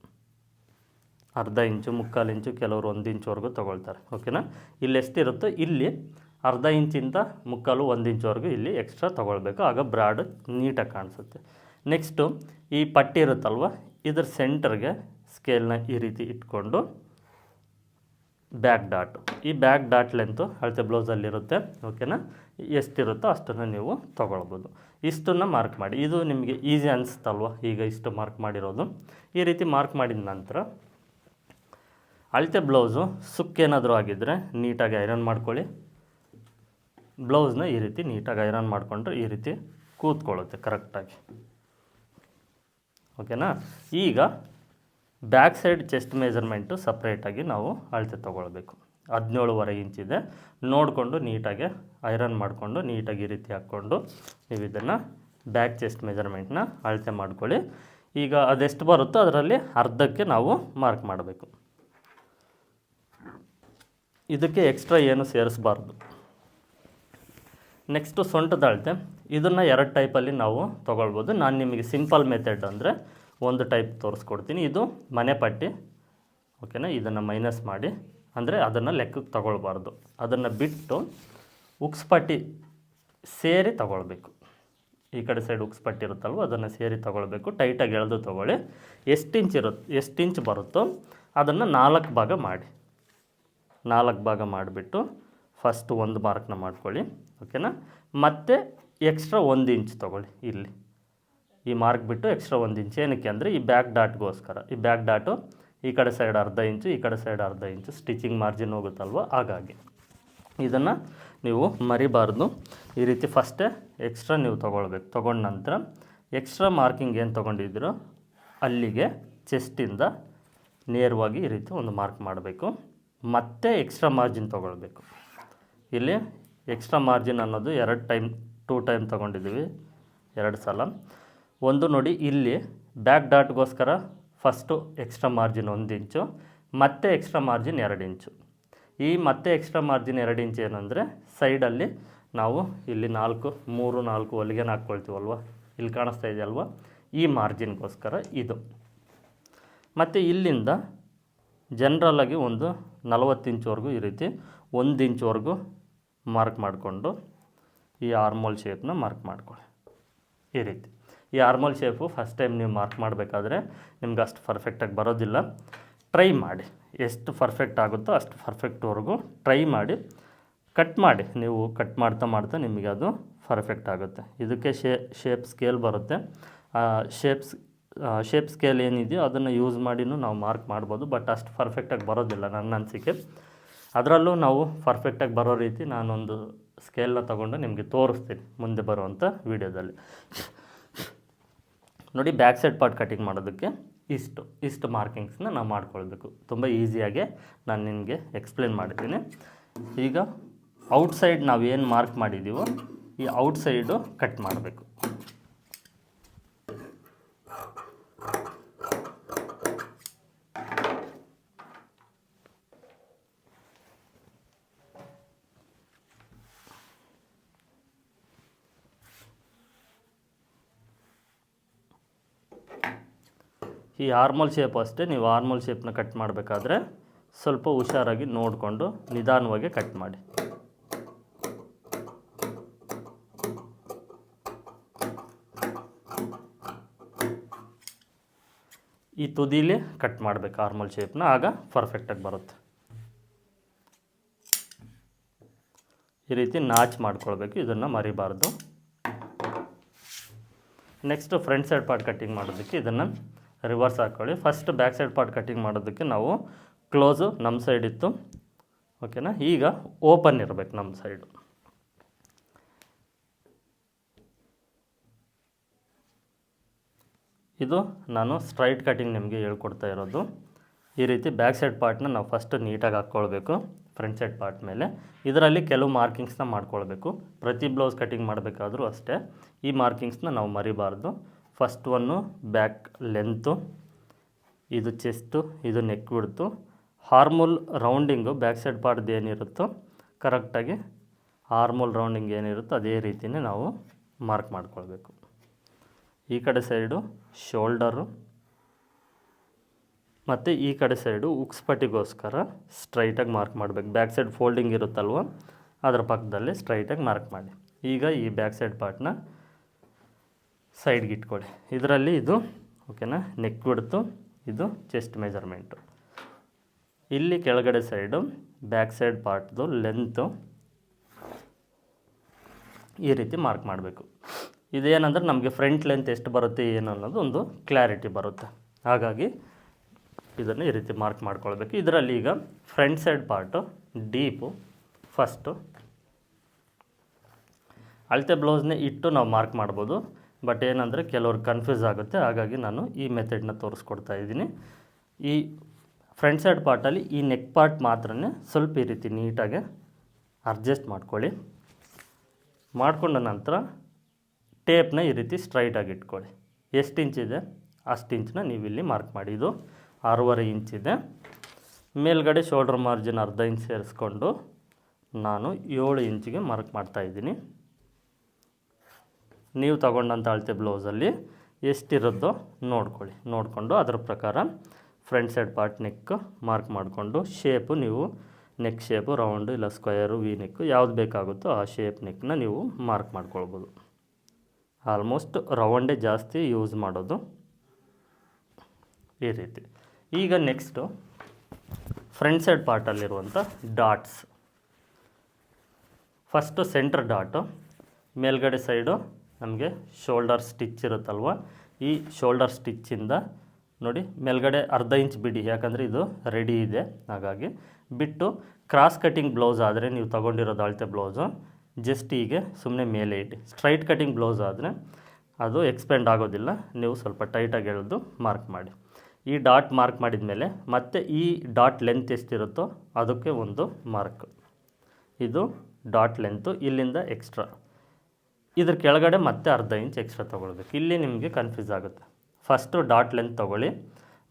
S1: ಅರ್ಧ ಇಂಚು, ಮುಕ್ಕಾಲು ಇಂಚು, ಕೆಲವರು ಒಂದು ಇಂಚುವರೆಗೂ ತೊಗೊಳ್ತಾರೆ. ಓಕೆನಾ? ಇಲ್ಲಿ ಎಷ್ಟಿರುತ್ತೋ ಇಲ್ಲಿ ಅರ್ಧ ಇಂಚಿಂದ ಮುಕ್ಕಾಲು ಒಂದು ಇಂಚುವರೆಗೂ ಇಲ್ಲಿ ಎಕ್ಸ್ಟ್ರಾ ತೊಗೊಳ್ಬೇಕು. ಆಗ ಬ್ರಾಡ್ ನೀಟಾಗಿ ಕಾಣಿಸುತ್ತೆ. ನೆಕ್ಸ್ಟು ಈ ಪಟ್ಟಿ ಇರುತ್ತಲ್ವ? ಇದ್ರ ಸೆಂಟರ್ಗೆ ಸ್ಕೇಲ್ನ ಈ ರೀತಿ ಇಟ್ಕೊಂಡು ಬ್ಯಾಕ್ ಡಾಟ್ ಈ ಬ್ಯಾಕ್ ಡಾಟ್ ಲೆಂತು ಅಳತೆ ಬ್ಲೌಸಲ್ಲಿರುತ್ತೆ ಓಕೆನಾ? ಎಷ್ಟಿರುತ್ತೋ ಅಷ್ಟನ್ನು ನೀವು ತೊಗೊಳ್ಬೋದು. ಇಷ್ಟನ್ನು ಮಾರ್ಕ್ ಮಾಡಿ. ಇದು ನಿಮಗೆ ಈಸಿ ಅನಿಸ್ತಲ್ವ ಈಗ ಇಷ್ಟು ಮಾರ್ಕ್ ಮಾಡಿರೋದು. ಈ ರೀತಿ ಮಾರ್ಕ್ ಮಾಡಿದ ನಂತರ ಅಳತೆ ಬ್ಲೌಸು ಸುಕ್ಕೇನಾದರೂ ಆಗಿದ್ದರೆ ನೀಟಾಗಿ ಐರನ್ ಮಾಡ್ಕೊಳ್ಳಿ. ಬ್ಲೌಸ್ನ ಈ ರೀತಿ ನೀಟಾಗಿ ಐರನ್ ಮಾಡಿಕೊಂಡ್ರೆ ಈ ರೀತಿ ಕೂತ್ಕೊಳ್ಳುತ್ತೆ ಕರೆಕ್ಟಾಗಿ ಓಕೆನಾ ಈಗ ಬ್ಯಾಕ್ ಸೈಡ್ ಚೆಸ್ಟ್ ಮೆಜರ್ಮೆಂಟು ಸಪ್ರೇಟಾಗಿ ನಾವು ಅಳತೆ ತೊಗೊಳ್ಬೇಕು. ಹದಿನೇಳುವರೆ ಇಂಚಿದೆ ನೋಡಿಕೊಂಡು ನೀಟಾಗಿ ಐರನ್ ಮಾಡಿಕೊಂಡು ನೀಟಾಗಿ ಈ ರೀತಿ ಹಾಕ್ಕೊಂಡು ನೀವು ಇದನ್ನು ಬ್ಯಾಕ್ ಚೆಸ್ಟ್ ಮೆಜರ್ಮೆಂಟ್ನ ಅಳತೆ ಮಾಡ್ಕೊಳ್ಳಿ. ಈಗ ಅದೆಷ್ಟು ಬರುತ್ತೋ ಅದರಲ್ಲಿ ಅರ್ಧಕ್ಕೆ ನಾವು ಮಾರ್ಕ್ ಮಾಡಬೇಕು. ಇದಕ್ಕೆ ಎಕ್ಸ್ಟ್ರಾ ಏನು ಸೇರಿಸಬಾರ್ದು. ನೆಕ್ಸ್ಟು ಸೊಂಟದ ಅಳತೆ. ಇದನ್ನು ಎರಡು ಟೈಪಲ್ಲಿ ನಾವು ತೊಗೊಳ್ಬೋದು. ನಾನು ನಿಮಗೆ ಸಿಂಪಲ್ ಮೆಥಡ್ ಅಂದರೆ ಒಂದು ಟೈಪ್ ತೋರಿಸ್ಕೊಡ್ತೀನಿ. ಇದು ಮನೆ ಪಟ್ಟಿ. ಓಕೆನಾ? ಇದನ್ನು ಮೈನಸ್ ಮಾಡಿ. ಅಂದರೆ ಅದನ್ನು ಲೆಕ್ಕಕ್ಕೆ ತಗೊಳ್ಬಾರ್ದು. ಅದನ್ನು ಬಿಟ್ಟು ಉಕ್ಸ್ಪಟ್ಟಿ ಸೇರಿ ತಗೊಳ್ಬೇಕು. ಈ ಕಡೆ ಸೈಡ್ ಉಕ್ಸ್ಪಟ್ಟಿ ಇರುತ್ತಲ್ವ, ಅದನ್ನು ಸೇರಿ ತಗೊಳ್ಬೇಕು. ಟೈಟಾಗಿ ಎಳೆದು ತೊಗೊಳ್ಳಿ. ಎಷ್ಟು ಇಂಚ್ ಇರುತ್ತೆ ಎಷ್ಟು ಇಂಚ್ ಬರುತ್ತೋ ಅದನ್ನು ನಾಲ್ಕು ಭಾಗ ಮಾಡಿ. ನಾಲ್ಕು ಭಾಗ ಮಾಡಿಬಿಟ್ಟು ಫಸ್ಟ್ ಒಂದು ಮಾರ್ಕ್ನ ಮಾಡ್ಕೊಳ್ಳಿ ಓಕೆನಾ ಮತ್ತು ಎಕ್ಸ್ಟ್ರಾ ಒಂದು ಇಂಚ್ ತೊಗೊಳ್ಳಿ, ಇಲ್ಲಿ. ಈ ಮಾರ್ಕ್ ಬಿಟ್ಟು ಎಕ್ಸ್ಟ್ರಾ ಒಂದು ಇಂಚ್ ಏನಕ್ಕೆ ಅಂದರೆ ಈ ಬ್ಯಾಕ್ ಡಾಟ್ಗೋಸ್ಕರ ಈ ಬ್ಯಾಕ್ ಡಾಟು ಈ ಕಡೆ ಸೈಡ್ ಅರ್ಧ ಇಂಚು, ಈ ಕಡೆ ಸೈಡ್ ಅರ್ಧ ಇಂಚು ಸ್ಟಿಚಿಂಗ್ ಮಾರ್ಜಿನ್ ಹೋಗುತ್ತಲ್ವ? ಹಾಗಾಗಿ ಇದನ್ನು ನೀವು ಮರಿಬಾರ್ದು. ಈ ರೀತಿ ಫಸ್ಟೇ ಎಕ್ಸ್ಟ್ರಾ ನೀವು ತೊಗೊಳ್ಬೇಕು. ತೊಗೊಂಡ ನಂತರ ಎಕ್ಸ್ಟ್ರಾ ಮಾರ್ಕಿಂಗ್ ಏನು ತೊಗೊಂಡಿದ್ದೀರೋ ಅಲ್ಲಿಗೆ ಚೆಸ್ಟಿಂದ ನೇರವಾಗಿ ಈ ರೀತಿ ಒಂದು ಮಾರ್ಕ್ ಮಾಡಬೇಕು. ಮತ್ತೆ ಎಕ್ಸ್ಟ್ರಾ ಮಾರ್ಜಿನ್ ತೊಗೊಳ್ಬೇಕು. ಇಲ್ಲಿ ಎಕ್ಸ್ಟ್ರಾ ಮಾರ್ಜಿನ್ ಅನ್ನೋದು ಎರಡು ಟೈಮ್ ಟೂ ಟೈಮ್ ತೊಗೊಂಡಿದ್ದೀವಿ. ಎರಡು ಸಲ. ಒಂದು ನೋಡಿ ಇಲ್ಲಿ ಬ್ಯಾಕ್ ಡಾಟ್ಗೋಸ್ಕರ ಫಸ್ಟು ಎಕ್ಸ್ಟ್ರಾ ಮಾರ್ಜಿನ್ ಒಂದು ಇಂಚು ಮತ್ತೆ ಎಕ್ಸ್ಟ್ರಾ ಮಾರ್ಜಿನ್ ಎರಡು ಇಂಚು ಈ ಮತ್ತೆ ಎಕ್ಸ್ಟ್ರಾ ಮಾರ್ಜಿನ್ ಎರಡು ಇಂಚು ಏನಂದರೆ ಸೈಡಲ್ಲಿ ನಾವು ಇಲ್ಲಿ ನಾಲ್ಕು, ಮೂರು, ನಾಲ್ಕು ಹೊಲಿಗೆನ ಹಾಕ್ಕೊಳ್ತೀವಲ್ವ? ಇಲ್ಲಿ ಕಾಣಿಸ್ತಾ ಇದೆಯಲ್ವ? ಈ ಮಾರ್ಜಿನ್ಗೋಸ್ಕರ ಇದು. ಮತ್ತು ಇಲ್ಲಿಂದ ಜನ್ರಲಾಗಿ ಒಂದು ನಲವತ್ತು ಇಂಚುವರೆಗೂ ಈ ರೀತಿ ಒಂದು ಇಂಚುವರೆಗೂ ಮಾರ್ಕ್ ಮಾಡಿಕೊಂಡು ಈ ಆರ್ಮೋಲ್ ಶೇಪ್ನ ಮಾರ್ಕ್ ಮಾಡ್ಕೊಳ್ಳಿ. ಈ ರೀತಿ. ಈ ಆರ್ಮಲ್ ಶೇಪು ಫಸ್ಟ್ ಟೈಮ್ ನೀವು ಮಾರ್ಕ್ ಮಾಡಬೇಕಾದ್ರೆ ನಿಮ್ಗೆ ಅಷ್ಟು ಪರ್ಫೆಕ್ಟಾಗಿ ಬರೋದಿಲ್ಲ. ಟ್ರೈ ಮಾಡಿ. ಎಷ್ಟು ಪರ್ಫೆಕ್ಟ್ ಆಗುತ್ತೋ ಅಷ್ಟು ಪರ್ಫೆಕ್ಟ್ವರೆಗೂ ಟ್ರೈ ಮಾಡಿ. ಕಟ್ ಮಾಡಿ. ನೀವು ಕಟ್ ಮಾಡ್ತಾ ಮಾಡ್ತಾ ನಿಮಗೆ ಅದು ಪರ್ಫೆಕ್ಟ್ ಆಗುತ್ತೆ. ಇದಕ್ಕೆ ಶೇ ಶೇಪ್ ಸ್ಕೇಲ್ ಬರುತ್ತೆ. ಶೇಪ್ಸ್ ಶೇಪ್ ಸ್ಕೇಲ್ ಏನಿದೆಯೋ ಅದನ್ನು ಯೂಸ್ ಮಾಡಿನೂ ನಾವು ಮಾರ್ಕ್ ಮಾಡ್ಬೋದು ಬಟ್ ಅಷ್ಟು ಪರ್ಫೆಕ್ಟಾಗಿ ಬರೋದಿಲ್ಲ ನನ್ನ ಅನಿಸಿಕೆ. ಅದರಲ್ಲೂ ನಾವು ಪರ್ಫೆಕ್ಟಾಗಿ ಬರೋ ರೀತಿ ನಾನೊಂದು ಸ್ಕೇಲ್ನ ತೊಗೊಂಡು ನಿಮಗೆ ತೋರಿಸ್ತೀನಿ ಮುಂದೆ ಬರುವಂಥ ವೀಡಿಯೋದಲ್ಲಿ ನೋಡಿ ಬ್ಯಾಕ್ ಸೈಡ್ ಪಾರ್ಟ್ ಕಟಿಂಗ್ ಮಾಡೋದಕ್ಕೆ ಇಷ್ಟು ಇಷ್ಟು ಮಾರ್ಕಿಂಗ್ಸ್ನ ನಾವು ಮಾಡ್ಕೊಳ್ಬೇಕು. ತುಂಬ ಈಸಿಯಾಗೆ ನಾನು ನಿಮಗೆ ಎಕ್ಸ್ಪ್ಲೇನ್ ಮಾಡಿದ್ದೀನಿ ಈಗ ಔಟ್ಸೈಡ್ ನಾವು ಏನು ಮಾರ್ಕ್ ಮಾಡಿದ್ದೀವೋ ಈ ಔಟ್ಸೈಡು ಕಟ್ ಮಾಡಬೇಕು. ಈ ಆರ್ಮಲ್ ಶೇಪ್ ಅಷ್ಟೇ ನೀವು ಆರ್ಮಲ್ ಶೇಪ್ನ ಕಟ್ ಮಾಡಬೇಕಾದ್ರೆ ಸ್ವಲ್ಪ ಹುಷಾರಾಗಿ ನೋಡಿಕೊಂಡು ನಿಧಾನವಾಗಿ ಕಟ್ ಮಾಡಿ. ಈ ತುದಿಲಿ ಕಟ್ ಮಾಡಬೇಕು ಆರ್ಮಲ್ ಶೇಪ್ನ ಆಗ ಪರ್ಫೆಕ್ಟಾಗಿ ಬರುತ್ತೆ. ಈ ರೀತಿ ನಾಚ್ ಮಾಡ್ಕೊಳ್ಬೇಕು, ಇದನ್ನು ಮರಿಬಾರ್ದು. Next front side part cutting ಮಾಡೋದಕ್ಕೆ ಇದನ್ನು ರಿವರ್ಸ್ ಹಾಕ್ಕೊಳ್ಳಿ first back side part cutting ಮಾಡೋದಕ್ಕೆ ನಾವು ಕ್ಲೋಸು ನಮ್ಮ ಸೈಡ್ ಇತ್ತು. ಓಕೆನಾ ಈಗ ಓಪನ್ ಇರಬೇಕು ನಮ್ಮ ಸೈಡು ಇದು ನಾನು ಸ್ಟ್ರೈಟ್ ಕಟ್ಟಿಂಗ್ ನಿಮಗೆ ಹೇಳ್ಕೊಡ್ತಾ ಇರೋದು. ಈ ರೀತಿ ಬ್ಯಾಕ್ ಸೈಡ್ ಪಾರ್ಟ್ನ ನಾವು ಫಸ್ಟ್ ನೀಟಾಗಿ ಹಾಕ್ಕೊಳ್ಬೇಕು ಫ್ರಂಟ್ ಸೈಡ್ ಪಾರ್ಟ್ ಮೇಲೆ. ಇದರಲ್ಲಿ ಕೆಲವು ಮಾರ್ಕಿಂಗ್ಸ್ನ ಮಾಡ್ಕೊಳ್ಬೇಕು. ಪ್ರತಿ ಬ್ಲೌಸ್ ಕಟ್ಟಿಂಗ್ ಮಾಡಬೇಕಾದ್ರೂ ಅಷ್ಟೇ. ಈ ಮಾರ್ಕಿಂಗ್ಸ್ನ ನಾವು ಮರಿಬಾರ್ದು. ಫಸ್ಟ್ ಒನ್ನು ಬ್ಯಾಕ್ ಲೆಂತು ಇದು ಚೆಸ್ಟು ಇದು ನೆಕ್ ಬಿಡ್ತು ಹಾರ್ಮೋಲ್ ರೌಂಡಿಂಗು ಬ್ಯಾಕ್ ಸೈಡ್ ಪಾರ್ಟ್ದು ಏನಿರುತ್ತೋ ಕರೆಕ್ಟಾಗಿ ಹಾರ್ಮೋಲ್ ರೌಂಡಿಂಗ್ ಏನಿರುತ್ತೋ ಅದೇ ರೀತಿಯೇ ನಾವು ಮಾರ್ಕ್ ಮಾಡ್ಕೊಳ್ಬೇಕು. ಈ ಕಡೆ ಸೈಡು ಶೋಲ್ಡರು ಮತ್ತು ಈ ಕಡೆ ಸೈಡು ಉಕ್ಸ್ಪಟಿಗೋಸ್ಕರ ಸ್ಟ್ರೈಟಾಗಿ ಮಾರ್ಕ್ ಮಾಡಬೇಕು. ಬ್ಯಾಕ್ ಸೈಡ್ ಫೋಲ್ಡಿಂಗ್ ಇರುತ್ತಲ್ವ, ಅದರ ಪಕ್ಕದಲ್ಲಿ ಸ್ಟ್ರೈಟಾಗಿ ಮಾರ್ಕ್ ಮಾಡಿ. ಈಗ ಈ ಬ್ಯಾಕ್ ಸೈಡ್ ಪಾರ್ಟ್ನ ಸೈಡ್ಗೆ ಇಟ್ಕೊಳ್ಳಿ. ಇದರಲ್ಲಿ ಇದು ಓಕೆನಾ ನೆಕ್ ಬಿಡ್ತು ಇದು ಚೆಸ್ಟ್ ಮೆಜರ್ಮೆಂಟು ಇಲ್ಲಿ ಕೆಳಗಡೆ ಸೈಡು ಬ್ಯಾಕ್ ಸೈಡ್ ಪಾರ್ಟ್ದು ಲೆಂತು ಈ ರೀತಿ ಮಾರ್ಕ್ ಮಾಡಬೇಕು. ಇದೇನಂದ್ರೆ ನಮಗೆ ಫ್ರಂಟ್ ಲೆಂತ್ ಎಷ್ಟು ಬರುತ್ತೆ, ಏನು ಅನ್ನೋದು ಒಂದು ಕ್ಲಾರಿಟಿ ಬರುತ್ತೆ. ಹಾಗಾಗಿ ಇದನ್ನು ಈ ರೀತಿ ಮಾರ್ಕ್ ಮಾಡ್ಕೊಳ್ಬೇಕು. ಇದರಲ್ಲಿ ಈಗ front side part deep first ಅಳತೆ ಬ್ಲೌಸ್ನೇ ಇಟ್ಟು ನಾವು ಮಾರ್ಕ್ ಮಾಡ್ಬೋದು. ಬಟ್ ಏನಂದರೆ ಕೆಲವರು ಕನ್ಫ್ಯೂಸ್ ಆಗುತ್ತೆ. ಹಾಗಾಗಿ ನಾನು ಈ ಮೆಥಡ್ನ ತೋರಿಸ್ಕೊಡ್ತಾ ಇದ್ದೀನಿ. ಈ ಫ್ರಂಟ್ ಸೈಡ್ ಪಾರ್ಟಲ್ಲಿ ಈ ನೆಕ್ ಪಾರ್ಟ್ ಮಾತ್ರ ಸ್ವಲ್ಪ ಈ ರೀತಿ ನೀಟಾಗಿ ಅಡ್ಜಸ್ಟ್ ಮಾಡ್ಕೊಳ್ಳಿ. ಮಾಡಿಕೊಂಡ ನಂತರ ಟೇಪ್ನ ಈ ರೀತಿ ಸ್ಟ್ರೈಟಾಗಿ ಇಟ್ಕೊಳ್ಳಿ. ಎಷ್ಟು ಇಂಚಿದೆ ಅಷ್ಟು ಇಂಚನ್ನ ನೀವು ಇಲ್ಲಿ ಮಾರ್ಕ್ ಮಾಡಿ. ಇದು ಆರೂವರೆ ಇಂಚಿದೆ ಮೇಲ್ಗಡೆ ಶೋಲ್ಡರ್ ಮಾರ್ಜಿನ್ ಅರ್ಧ ಇಂಚ್ ಸೇರಿಸ್ಕೊಂಡು ನಾನು ಏಳು ಇಂಚಿಗೆ ಮಾರ್ಕ್ ಮಾಡ್ತಾ ಇದ್ದೀನಿ. ನೀವು ತಗೊಂಡಂಥ ಅಳತೆ ಬ್ಲೌಸಲ್ಲಿ ಎಷ್ಟಿರುತ್ತೋ ನೋಡ್ಕೊಳ್ಳಿ. ನೋಡಿಕೊಂಡು ಅದರ ಪ್ರಕಾರ front side part neck mark ಮಾಡಿಕೊಂಡು ಶೇಪು ನೀವು ನೆಕ್ ಶೇಪು ರೌಂಡು ಇಲ್ಲ ಸ್ಕ್ವಯರು ವಿ ನೆಕ್ಕು ಯಾವ್ದು ಬೇಕಾಗುತ್ತೋ ಆ ಶೇಪ್ ನೆಕ್ನ ನೀವು ಮಾರ್ಕ್ ಮಾಡ್ಕೊಳ್ಬೋದು. ಆಲ್ಮೋಸ್ಟ್ ರೌಂಡೇ ಜಾಸ್ತಿ ಯೂಸ್ ಮಾಡೋದು ಈ ರೀತಿ. ಈಗ ನೆಕ್ಸ್ಟು ಫ್ರಂಟ್ ಸೈಡ್ ಪಾರ್ಟಲ್ಲಿರುವಂಥ ಡಾಟ್ಸ್ ಫಸ್ಟು ಸೆಂಟ್ರ್ ಡಾಟು ಮೇಲ್ಗಡೆ ಸೈಡು ನಮಗೆ ಶೋಲ್ಡರ್ ಸ್ಟಿಚ್ ಇರುತ್ತಲ್ವ? ಈ ಶೋಲ್ಡರ್ ಸ್ಟಿಚ್ಚಿಂದ ನೋಡಿ, ಮೇಲ್ಗಡೆ ಅರ್ಧ ಇಂಚ್ ಬಿಡಿ, ಯಾಕಂದರೆ ಇದು ರೆಡಿ ಇದೆ. ಹಾಗಾಗಿ ಬಿಟ್ಟು ಕ್ರಾಸ್ ಕಟ್ಟಿಂಗ್ ಬ್ಲೌಸ್ ಆದರೆ ನೀವು ತೊಗೊಂಡಿರೋದು ಅಳತೆ ಬ್ಲೌಸು ಜಸ್ಟ್ ಹೀಗೆ ಸುಮ್ಮನೆ ಮೇಲೆ ಇಟ್ಟು ಸ್ಟ್ರೈಟ್ ಕಟ್ಟಿಂಗ್ ಬ್ಲೌಸ್ ಆದರೆ ಅದು ಎಕ್ಸ್ಪೆಂಡ್ ಆಗೋದಿಲ್ಲ. ನೀವು ಸ್ವಲ್ಪ ಟೈಟಾಗಿ ಎಳೆದು ಮಾರ್ಕ್ ಮಾಡಿ. ಈ ಡಾಟ್ ಮಾರ್ಕ್ ಮಾಡಿದ ಮೇಲೆ ಮತ್ತೆ ಈ ಡಾಟ್ ಲೆಂತ್ ಎಷ್ಟಿರುತ್ತೋ ಅದಕ್ಕೆ ಒಂದು ಮಾರ್ಕ್ ಇದು ಡಾಟ್ ಲೆಂತು ಇಲ್ಲಿಂದ ಎಕ್ಸ್ಟ್ರಾ ಇದ್ರ ಕೆಳಗಡೆ ಮತ್ತೆ ಅರ್ಧ ಇಂಚ್ ಎಕ್ಸ್ಟ್ರಾ ತೊಗೊಳ್ಬೇಕು. ಇಲ್ಲಿ ನಿಮಗೆ ಕನ್ಫ್ಯೂಸ್ ಆಗುತ್ತೆ. ಫಸ್ಟು ಡಾಟ್ ಲೆಂತ್ ತೊಗೊಳ್ಳಿ.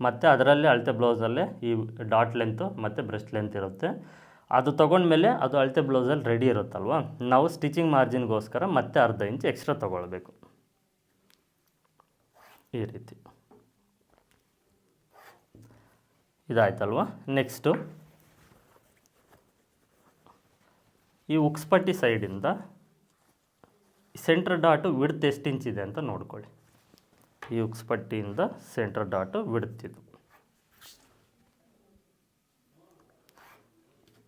S1: ಮತ್ತು ಅದರಲ್ಲಿ ಅಳತೆ ಬ್ಲೌಸಲ್ಲೇ ಈ ಡಾಟ್ ಲೆಂತು ಮತ್ತು ಬ್ರೆಸ್ಟ್ ಲೆಂತ್ ಇರುತ್ತೆ. ಅದು ತೊಗೊಂಡ್ಮೇಲೆ ಅದು ಅಳತೆ ಬ್ಲೌಸಲ್ಲಿ ರೆಡಿ ಇರುತ್ತಲ್ವ? ನಾವು ಸ್ಟಿಚಿಂಗ್ ಮಾರ್ಜಿನ್ಗೋಸ್ಕರ ಮತ್ತೆ ಅರ್ಧ ಇಂಚ್ ಎಕ್ಸ್ಟ್ರಾ ತೊಗೊಳ್ಬೇಕು. ಈ ರೀತಿ. ಇದಾಯ್ತಲ್ವ? ನೆಕ್ಸ್ಟು ಈ ಉಕ್ಸ್ಪಟ್ಟಿ ಸೈಡಿಂದ ಸೆಂಟ್ರ್ ಡಾಟು ವಿಡ್ತ್ ಎಷ್ಟು ಇದೆ ಅಂತ ನೋಡ್ಕೊಳ್ಳಿ. ಈ ಉಕ್ಸ್ಪಟ್ಟಿಯಿಂದ ಸೆಂಟ್ರ್ ಡಾಟು ವಿಡ್ತಿದ್ದು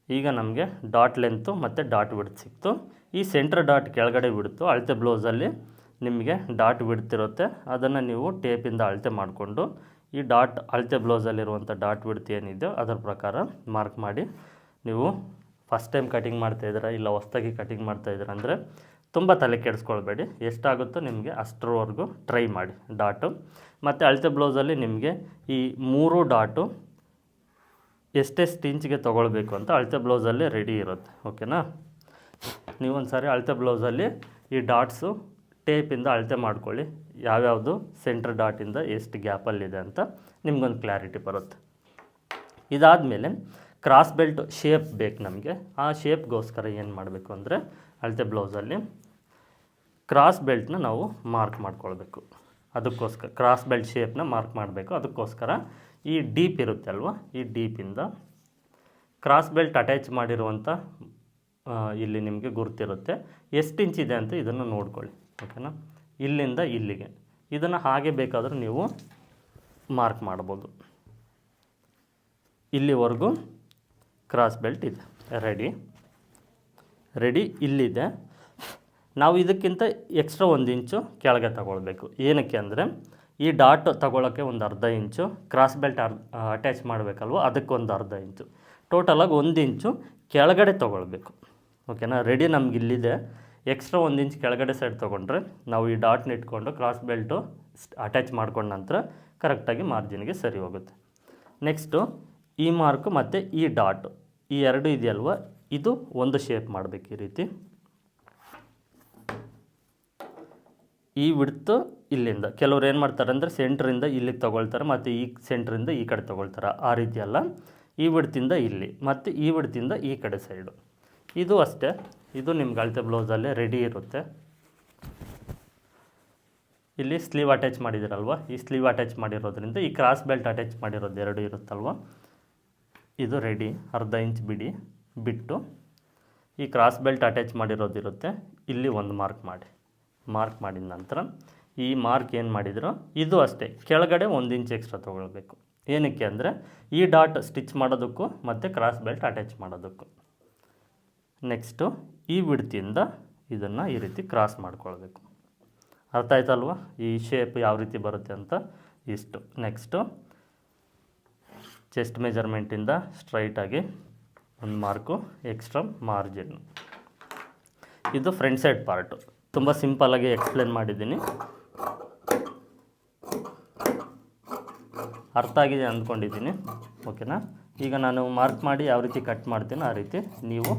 S1: ಈಗ ನಮಗೆ ಡಾಟ್ ಲೆಂತು ಮತ್ತು ಡಾಟ್ ವಿಡ್ತ್ ಸಿಕ್ತು. ಈ ಸೆಂಟ್ರ್ ಡಾಟ್ ಕೆಳಗಡೆ ಬಿಡ್ತು. ಅಳತೆ ಬ್ಲೌಸಲ್ಲಿ ನಿಮಗೆ ಡಾಟ್ ಬಿಡ್ತಿರುತ್ತೆ ಅದನ್ನು ನೀವು ಟೇಪಿಂದ ಅಳತೆ ಮಾಡಿಕೊಂಡು ಈ ಡಾಟ್ ಅಳತೆ ಬ್ಲೌಸಲ್ಲಿರುವಂಥ ಡಾಟ್ ಬಿಡ್ತು ಏನಿದೆಯೋ ಅದರ ಪ್ರಕಾರ ಮಾರ್ಕ್ ಮಾಡಿ ನೀವು ಫಸ್ಟ್ ಟೈಮ್ ಕಟಿಂಗ್ ಮಾಡ್ತಾಯಿದ್ದೀರಾ ಇಲ್ಲ ಹೊಸ್ದಾಗಿ ಕಟಿಂಗ್ ಮಾಡ್ತಾಯಿದ್ದೀರಾ ಅಂದರೆ ತುಂಬ ತಲೆ ಕೆಡಿಸ್ಕೊಳ್ಬೇಡಿ. ಎಷ್ಟಾಗುತ್ತೋ ನಿಮಗೆ ಅಷ್ಟರವರೆಗೂ ಟ್ರೈ ಮಾಡಿ. ಡಾಟು ಮತ್ತು ಅಳತೆ ಬ್ಲೌಸಲ್ಲಿ ನಿಮಗೆ ಈ ಮೂರು ಡಾಟು ಎಷ್ಟೆಷ್ಟು ಇಂಚಿಗೆ ತೊಗೊಳ್ಬೇಕು ಅಂತ ಅಳತೆ ಬ್ಲೌಸಲ್ಲಿ ರೆಡಿ ಇರುತ್ತೆ. ಓಕೆನಾ ನೀವೊಂದು ಸಾರಿ ಅಳತೆ ಬ್ಲೌಸಲ್ಲಿ ಈ ಡಾಟ್ಸು ಟೇಪಿಂದ ಅಳತೆ ಮಾಡ್ಕೊಳ್ಳಿ. ಯಾವ್ಯಾವುದು ಸೆಂಟ್ರ್ ಡಾಟಿಂದ ಎಷ್ಟು ಗ್ಯಾಪಲ್ಲಿದೆ ಅಂತ ನಿಮಗೊಂದು ಕ್ಲಾರಿಟಿ ಬರುತ್ತೆ. ಇದಾದ ಮೇಲೆ ಕ್ರಾಸ್ ಬೆಲ್ಟ್ ಶೇಪ್ ಬೇಕು ನಮಗೆ. ಆ ಶೇಪ್ಗೋಸ್ಕರ ಏನು ಮಾಡಬೇಕು ಅಂದರೆ ಅಳತೆ ಬ್ಲೌಸಲ್ಲಿ ಕ್ರಾಸ್ ಬೆಲ್ಟ್ನ ನಾವು ಮಾರ್ಕ್ ಮಾಡ್ಕೊಳ್ಬೇಕು. ಅದಕ್ಕೋಸ್ಕರ ಕ್ರಾಸ್ ಬೆಲ್ಟ್ ಶೇಪ್ನ ಮಾರ್ಕ್ ಮಾಡಬೇಕು. ಅದಕ್ಕೋಸ್ಕರ ಈ ಡೀಪ್ ಇರುತ್ತೆ ಅಲ್ವಾ? ಈ ಡೀಪಿಂದ ಕ್ರಾಸ್ ಬೆಲ್ಟ್ ಅಟ್ಯಾಚ್ ಮಾಡಿರುವಂಥ ಇಲ್ಲಿ ನಿಮಗೆ ಗುರುತಿರುತ್ತೆ. ಎಷ್ಟು ಇಂಚ್ ಇದೆ ಅಂತ ಇದನ್ನು ನೋಡ್ಕೊಳ್ಳಿ ಓಕೆನಾ ಇಲ್ಲಿಂದ ಇಲ್ಲಿಗೆ. ಇದನ್ನು ಹಾಗೆ ಬೇಕಾದರೂ ನೀವು ಮಾರ್ಕ್ ಮಾಡ್ಬೋದು. ಇಲ್ಲಿವರೆಗೂ ಕ್ರಾಸ್ ಬೆಲ್ಟ್ ಇದೆ. ರೆಡಿ ರೆಡಿ ಇಲ್ಲಿದೆ. ನಾವು ಇದಕ್ಕಿಂತ ಎಕ್ಸ್ಟ್ರಾ ಒಂದು ಇಂಚು ಕೆಳಗೆ ತಗೊಳ್ಬೇಕು. ಏನಕ್ಕೆ ಅಂದರೆ ಈ ಡಾಟ್ ತಗೊಳ್ಳೋಕ್ಕೆ ಒಂದು ಅರ್ಧ ಇಂಚು ಕ್ರಾಸ್ ಬೆಲ್ಟ್ ಅರ್ ಅಟ್ಯಾಚ್ ಮಾಡಬೇಕಲ್ವ? ಅದಕ್ಕೆ ಒಂದು ಅರ್ಧ ಇಂಚು. ಟೋಟಲಾಗಿ ಒಂದು ಇಂಚು ಕೆಳಗಡೆ ತೊಗೊಳ್ಬೇಕು. ಓಕೆನಾ ರೆಡಿ ನಮ್ಗೆ ಇಲ್ಲಿದೆ. ಎಕ್ಸ್ಟ್ರಾ ಒಂದು ಇಂಚ್ ಕೆಳಗಡೆ ಸೈಡ್ ತೊಗೊಂಡ್ರೆ ನಾವು ಈ ಡಾಟ್ನ ಇಟ್ಕೊಂಡು ಕ್ರಾಸ್ ಬೆಲ್ಟು ಅಟ್ಯಾಚ್ ಮಾಡ್ಕೊಂಡ ನಂತರ ಕರೆಕ್ಟಾಗಿ ಮಾರ್ಜಿನ್ಗೆ ಸರಿ ಹೋಗುತ್ತೆ. ನೆಕ್ಸ್ಟು ಈ ಮಾರ್ಕು ಮತ್ತು ಈ ಡಾಟು ಈ ಎರಡು ಇದೆಯಲ್ವ? ಇದು ಒಂದು ಶೇಪ್ ಮಾಡಬೇಕು ಈ ರೀತಿ. ಈ ವಿಡ್ತು ಇಲ್ಲಿಂದ ಕೆಲವ್ರು ಏನು ಮಾಡ್ತಾರೆ ಅಂದರೆ ಸೆಂಟ್ರಿಂದ ಇಲ್ಲಿಗೆ ತೊಗೊಳ್ತಾರೆ, ಮತ್ತು ಈ ಸೆಂಟ್ರಿಂದ ಈ ಕಡೆ ತೊಗೊಳ್ತಾರೆ. ಆ ರೀತಿ ಅಲ್ಲ. ಈ ವಿಡ್ತಿಂದ ಇಲ್ಲಿ, ಮತ್ತು ಈ ವಿಡ್ತಿಂದ ಈ ಕಡೆ ಸೈಡು ಇದು ಅಷ್ಟೇ. ಇದು ನಿಮ್ಗೆ ಅಳತೆ ಬ್ಲೌಸಲ್ಲೇ ರೆಡಿ ಇರುತ್ತೆ. ಇಲ್ಲಿ ಸ್ಲೀವ್ ಅಟ್ಯಾಚ್ ಮಾಡಿದಿರಲ್ವ ಈ ಸ್ಲೀವ್ ಅಟ್ಯಾಚ್ ಮಾಡಿರೋದ್ರಿಂದ, ಈ ಕ್ರಾಸ್ ಬೆಲ್ಟ್ ಅಟ್ಯಾಚ್ ಮಾಡಿರೋದು ಎರಡು ಇರುತ್ತಲ್ವ? ಇದು ರೆಡಿ ಅರ್ಧ ಇಂಚ್ ಬಿಡಿ. ಬಿಟ್ಟು ಈ ಕ್ರಾಸ್ ಬೆಲ್ಟ್ ಅಟ್ಯಾಚ್ ಮಾಡಿರೋದಿರುತ್ತೆ ಇಲ್ಲಿ ಒಂದು ಮಾರ್ಕ್ ಮಾಡಿ. ಮಾರ್ಕ್ ಮಾಡಿದ ನಂತರ ಈ ಮಾರ್ಕ್ ಏನು ಮಾಡಿದ್ರು? ಇದು ಅಷ್ಟೇ. ಕೆಳಗಡೆ ಒಂದು ಇಂಚ್ ಎಕ್ಸ್ಟ್ರಾ ತೊಗೊಳ್ಬೇಕು. ಏನಕ್ಕೆ ಅಂದರೆ ಈ ಡಾಟ್ ಸ್ಟಿಚ್ ಮಾಡೋದಕ್ಕೂ ಮತ್ತು ಕ್ರಾಸ್ ಬೆಲ್ಟ್ ಅಟ್ಯಾಚ್ ಮಾಡೋದಕ್ಕೂ. ನೆಕ್ಸ್ಟು ಈ ವಿಡ್ತಿಯಿಂದ ಇದನ್ನು ಈ ರೀತಿ ಕ್ರಾಸ್ ಮಾಡ್ಕೊಳ್ಬೇಕು. ಅರ್ಥ ಆಯ್ತಲ್ವ? ಈ ಶೇಪ್ ಯಾವ ರೀತಿ ಬರುತ್ತೆ ಅಂತ ಇಷ್ಟು. ನೆಕ್ಸ್ಟು ಚೆಸ್ಟ್ ಮೆಜರ್ಮೆಂಟಿಂದ ಸ್ಟ್ರೈಟಾಗಿ ಒಂದು ಮಾರ್ಕು ಎಕ್ಸ್ಟ್ರಾ ಮಾರ್ಜಿನ್ ಇದು ಫ್ರಂಟ್ ಸೈಡ್ ಪಾರ್ಟು ತುಂಬ ಸಿಂಪಲ್ಲಾಗಿ ಎಕ್ಸ್ಪ್ಲೇನ್ ಮಾಡಿದ್ದೀನಿ. ಅರ್ಥ ಆಗಿದೆ ಅಂದ್ಕೊಂಡಿದ್ದೀನಿ. ಓಕೆನಾ ಈಗ ನಾನು ಮಾರ್ಕ್ ಮಾಡಿ ಯಾವ ರೀತಿ ಕಟ್ ಮಾಡ್ತೀನೋ ಆ ರೀತಿ ನೀವು